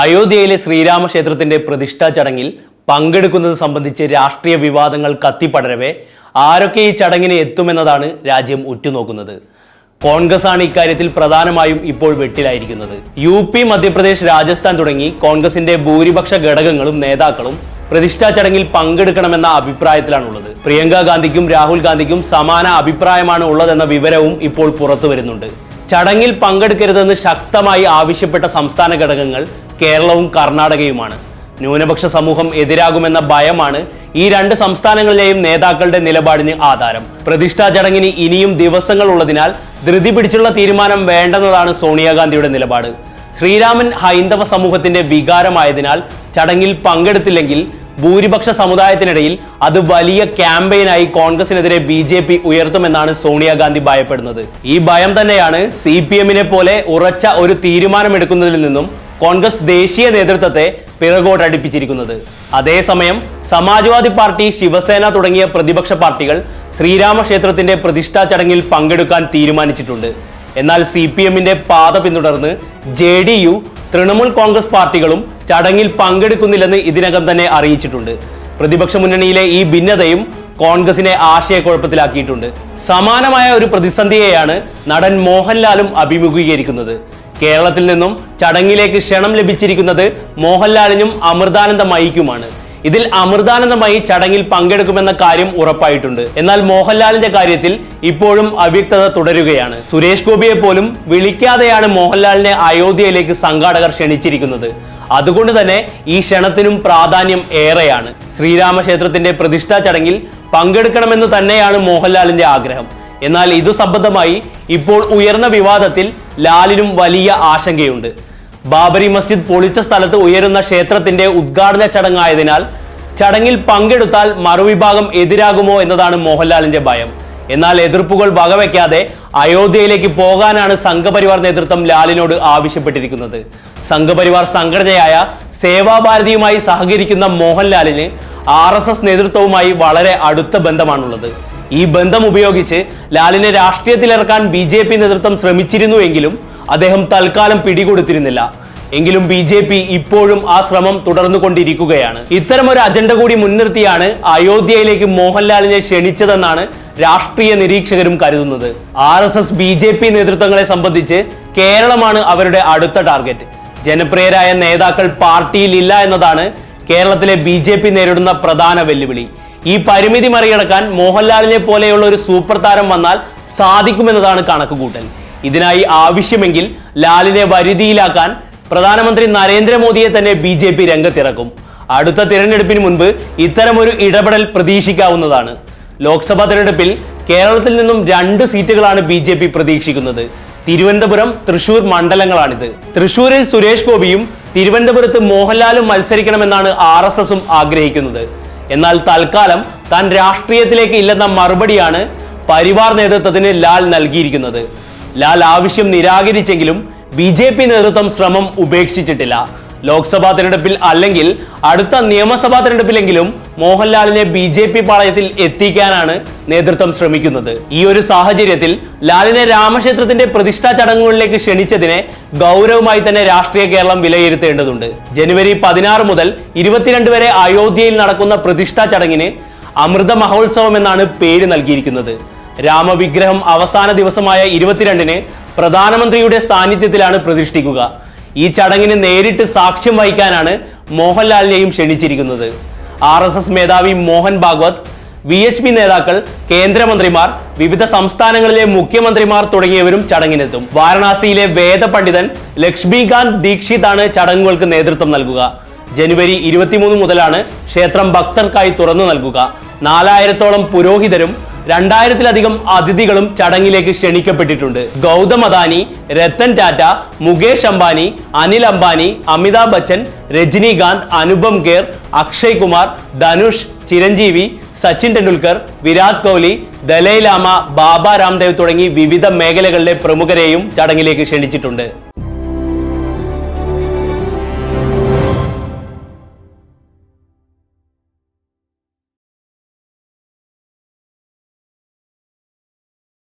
അയോധ്യയിലെ ശ്രീരാമക്ഷേത്രത്തിന്റെ പ്രതിഷ്ഠാ ചടങ്ങിൽ പങ്കെടുക്കുന്നത് സംബന്ധിച്ച് രാഷ്ട്രീയ വിവാദങ്ങൾ കത്തിപ്പടരവെ ആരൊക്കെ ഈ ചടങ്ങിന് എത്തുമെന്നതാണ് രാജ്യം ഉറ്റുനോക്കുന്നത്. കോൺഗ്രസ് ആണ് ഇക്കാര്യത്തിൽ പ്രധാനമായും ഇപ്പോൾ വെട്ടിലായിരിക്കുന്നത്. യു പി മധ്യപ്രദേശ് രാജസ്ഥാൻ തുടങ്ങി കോൺഗ്രസിന്റെ ഭൂരിപക്ഷ ഘടകങ്ങളും നേതാക്കളും പ്രതിഷ്ഠാ ചടങ്ങിൽ പങ്കെടുക്കണമെന്ന അഭിപ്രായത്തിലാണുള്ളത്. പ്രിയങ്ക ഗാന്ധിക്കും രാഹുൽ ഗാന്ധിക്കും സമാന അഭിപ്രായമാണ് ഉള്ളതെന്ന വിവരവും ഇപ്പോൾ പുറത്തു വരുന്നുണ്ട് ചടങ്ങിൽ പങ്കെടുക്കരുതെന്ന് ശക്തമായി ആവശ്യപ്പെട്ട സംസ്ഥാന ഘടകങ്ങൾ കേരളവും കർണാടകയുമാണ്. ന്യൂനപക്ഷ സമൂഹം എതിരാകുമെന്ന ഭയമാണ് ഈ രണ്ട് സംസ്ഥാനങ്ങളിലെയും നേതാക്കളുടെ നിലപാടിന് ആധാരം. പ്രതിഷ്ഠാ ചടങ്ങിന് ഇനിയും ദിവസങ്ങൾ ഉള്ളതിനാൽ ധൃതി പിടിച്ചുള്ള തീരുമാനം വേണ്ടെന്നതാണ് സോണിയാഗാന്ധിയുടെ നിലപാട്. ശ്രീരാമൻ ഹൈന്ദവ സമൂഹത്തിന്റെ വികാരമായതിനാൽ ചടങ്ങിൽ പങ്കെടുത്തില്ലെങ്കിൽ ഭൂരിപക്ഷ സമുദായത്തിനിടയിൽ അത് വലിയ ക്യാമ്പയിനായി കോൺഗ്രസിനെതിരെ ബി ജെ പി ഉയർത്തുമെന്നാണ് സോണിയാഗാന്ധി ഭയപ്പെടുന്നത്. ഈ ഭയം തന്നെയാണ് സി പി എമ്മിനെ പോലെ ഉറച്ച ഒരു തീരുമാനമെടുക്കുന്നതിൽ നിന്നും കോൺഗ്രസ് ദേശീയ നേതൃത്വത്തെ പിറകോട്ടടിപ്പിച്ചിരിക്കുന്നത്. അതേസമയം സമാജ്വാദി പാർട്ടി ശിവസേന തുടങ്ങിയ പ്രതിപക്ഷ പാർട്ടികൾ ശ്രീരാമക്ഷേത്രത്തിന്റെ പ്രതിഷ്ഠാ ചടങ്ങിൽ പങ്കെടുക്കാൻ തീരുമാനിച്ചിട്ടുണ്ട്. എന്നാൽ സി പി എമ്മിന്റെ പാത പിന്തുടർന്ന് J D U Trinamool Congress പാർട്ടികളും ചടങ്ങിൽ പങ്കെടുക്കുന്നില്ലെന്ന് ഇതിനകം തന്നെ അറിയിച്ചിട്ടുണ്ട്. പ്രതിപക്ഷ മുന്നണിയിലെ ഈ ഭിന്നതയും കോൺഗ്രസിനെ ആശയക്കുഴപ്പത്തിലാക്കിയിട്ടുണ്ട്. സമാനമായ ഒരു പ്രതിസന്ധിയെയാണ് നടൻ മോഹൻലാലും അഭിമുഖീകരിക്കുന്നത്. കേരളത്തിൽ നിന്നും ചടങ്ങിലേക്ക് ക്ഷണം ലഭിച്ചിരിക്കുന്നത് മോഹൻലാലിനും അമൃതാനന്ദമയിക്കുമാണ്. ഇതിൽ അമൃതാനന്ദമായി ചടങ്ങിൽ പങ്കെടുക്കുമെന്ന കാര്യം ഉറപ്പായിട്ടുണ്ട്. എന്നാൽ മോഹൻലാലിന്റെ കാര്യത്തിൽ ഇപ്പോഴും അവ്യക്തത തുടരുകയാണ്. സുരേഷ് ഗോപിയെ പോലും വിളിക്കാതെയാണ് മോഹൻലാലിനെ അയോധ്യയിലേക്ക് സംഘാടകർ ക്ഷണിച്ചിരിക്കുന്നത്. അതുകൊണ്ട് തന്നെ ഈ ക്ഷണത്തിനും പ്രാധാന്യം ഏറെയാണ്. ശ്രീരാമക്ഷേത്രത്തിന്റെ പ്രതിഷ്ഠാ ചടങ്ങിൽ പങ്കെടുക്കണമെന്ന് തന്നെയാണ് മോഹൻലാലിന്റെ ആഗ്രഹം. എന്നാൽ ഇതു സംബന്ധമായി ഇപ്പോൾ ഉയർന്ന വിവാദത്തിൽ ലാലിനും വലിയ ആശങ്കയുണ്ട്. ബാബരി മസ്ജിദ് പൊളിച്ച സ്ഥലത്ത് ഉയരുന്ന ക്ഷേത്രത്തിന്റെ ഉദ്ഘാടന ചടങ്ങായതിനാൽ ചടങ്ങിൽ പങ്കെടുത്താൽ മറുവിഭാഗം എതിരാകുമോ എന്നതാണ് മോഹൻലാലിന്റെ ഭയം. എന്നാൽ എതിർപ്പുകൾ വകവയ്ക്കാതെ അയോധ്യയിലേക്ക് പോകാനാണ് സംഘപരിവാർ നേതൃത്വം ലാലിനോട് ആവശ്യപ്പെട്ടിരിക്കുന്നത്. സംഘപരിവാർ സംഘടനയായ സേവാഭാരതിയുമായി സഹകരിക്കുന്ന മോഹൻലാലിന് ആർ നേതൃത്വവുമായി വളരെ അടുത്ത ബന്ധമാണുള്ളത്. ഈ ബന്ധം ഉപയോഗിച്ച് ലാലിനെ രാഷ്ട്രീയത്തിലിറക്കാൻ ബി ജെ പി നേതൃത്വം ശ്രമിച്ചിരുന്നുവെങ്കിലും അദ്ദേഹം തൽക്കാലം പിടികൊടുത്തിരുന്നില്ല. എങ്കിലും ബി ജെ പി ഇപ്പോഴും ആ ശ്രമം തുടർന്നുകൊണ്ടിരിക്കുകയാണ്. ഇത്തരം ഒരു അജണ്ട കൂടി മുൻനിർത്തിയാണ് അയോധ്യയിലേക്ക് മോഹൻലാലിനെ ക്ഷണിച്ചതെന്നാണ് രാഷ്ട്രീയ നിരീക്ഷകരും കരുതുന്നത്. R S S B J P നേതൃത്വങ്ങളെ സംബന്ധിച്ച് കേരളമാണ് അവരുടെ അടുത്ത ടാർഗറ്റ്. ജനപ്രിയരായ നേതാക്കൾ പാർട്ടിയിൽ ഇല്ല എന്നതാണ് കേരളത്തിലെ ബി നേരിടുന്ന പ്രധാന വെല്ലുവിളി. ഈ പരിമിതി മറികടക്കാൻ മോഹൻലാലിനെ പോലെയുള്ള ഒരു സൂപ്പർ താരം വന്നാൽ സാധിക്കുമെന്നതാണ് കണക്കുകൂട്ടൽ ഇതിനായി ആവശ്യമെങ്കിൽ ലാലിനെ വരുതിയിലാക്കാൻ പ്രധാനമന്ത്രി നരേന്ദ്രമോദിയെ തന്നെ ബി ജെ പി രംഗത്തിറക്കും. അടുത്ത തിരഞ്ഞെടുപ്പിന് മുൻപ് ഇത്തരമൊരു ഇടപെടൽ പ്രതീക്ഷിക്കാവുന്നതാണ്. ലോക്സഭാ തിരഞ്ഞെടുപ്പിൽ കേരളത്തിൽ നിന്നും രണ്ട് സീറ്റുകളാണ് ബി ജെ പി പ്രതീക്ഷിക്കുന്നത്. തിരുവനന്തപുരം തൃശൂർ മണ്ഡലങ്ങളാണിത്. തൃശൂരിൽ സുരേഷ് ഗോപിയും തിരുവനന്തപുരത്ത് മോഹൻലാലും മത്സരിക്കണമെന്നാണ് ആർ എസ് എസും ആഗ്രഹിക്കുന്നത്. എന്നാൽ തൽക്കാലം താൻ രാഷ്ട്രീയത്തിലേക്ക് ഇല്ലെന്ന മറുപടിയാണ് പരിവാർ നേതൃത്വത്തിന് ലാൽ നൽകിയിരിക്കുന്നത്. ലാൽ ആവശ്യം നിരാകരിച്ചെങ്കിലും ബി നേതൃത്വം ശ്രമം ഉപേക്ഷിച്ചിട്ടില്ല. ലോക്സഭാ തിരഞ്ഞെടുപ്പിൽ അല്ലെങ്കിൽ അടുത്ത നിയമസഭാ തെരഞ്ഞെടുപ്പിലെങ്കിലും മോഹൻലാലിനെ ബി ജെ പി പാളയത്തിൽ എത്തിക്കാനാണ് നേതൃത്വം ശ്രമിക്കുന്നത്. ഈ ഒരു സാഹചര്യത്തിൽ ലാലിനെ രാമക്ഷേത്രത്തിന്റെ പ്രതിഷ്ഠാ ചടങ്ങുകളിലേക്ക് ക്ഷണിച്ചതിനെ ഗൗരവമായി തന്നെ രാഷ്ട്രീയ കേരളം വിലയിരുത്തേണ്ടതുണ്ട്. ജനുവരി പതിനാറ് മുതൽ ഇരുപത്തിരണ്ട് വരെ അയോധ്യയിൽ നടക്കുന്ന പ്രതിഷ്ഠാ ചടങ്ങിന് അമൃത മഹോത്സവം എന്നാണ് പേര് നൽകിയിരിക്കുന്നത്. രാമവിഗ്രഹം അവസാന ദിവസമായ ഇരുപത്തിരണ്ടിന് പ്രധാനമന്ത്രിയുടെ സാന്നിധ്യത്തിലാണ് പ്രതിഷ്ഠിക്കുക. ഈ ചടങ്ങിന് നേരിട്ട് സാക്ഷ്യം വഹിക്കാനാണ് മോഹൻലാലിനെയും ക്ഷണിച്ചിരിക്കുന്നത്. ആർ എസ് എസ് മേധാവി Mohan Bhagwat V H P നേതാക്കൾ കേന്ദ്രമന്ത്രിമാർ വിവിധ സംസ്ഥാനങ്ങളിലെ മുഖ്യമന്ത്രിമാർ തുടങ്ങിയവരും ചടങ്ങിനെത്തും. വാരണാസിയിലെ വേദപണ്ഡിതൻ ലക്ഷ്മികാന്ത് ദീക്ഷിത് ആണ് ചടങ്ങുകൾക്ക് നേതൃത്വം നൽകുക. ജനുവരി ഇരുപത്തിമൂന്ന് മുതലാണ് ക്ഷേത്രം ഭക്തർക്കായി തുറന്നു നൽകുക. നാലായിരത്തോളം പുരോഹിതരും രണ്ടായിരത്തിലധികം അതിഥികളും ചടങ്ങിലേക്ക് ക്ഷണിക്കപ്പെട്ടിട്ടുണ്ട്. ഗൗതം അദാനി രത്തൻ ടാറ്റ മുകേഷ് അംബാനി അനിൽ അംബാനി അമിതാഭ് ബച്ചൻ രജനീകാന്ത് അനുപം ഖേർ അക്ഷയ് കുമാർ ധനുഷ് ചിരഞ്ജീവി സച്ചിൻ ടെണ്ടുൽക്കർ വിരാട് കോഹ്ലി ദലൈലാമ ബാബ രാംദേവ് തുടങ്ങി വിവിധ മേഖലകളിലെ പ്രമുഖരെയും ചടങ്ങിലേക്ക് ക്ഷണിച്ചിട്ടുണ്ട്.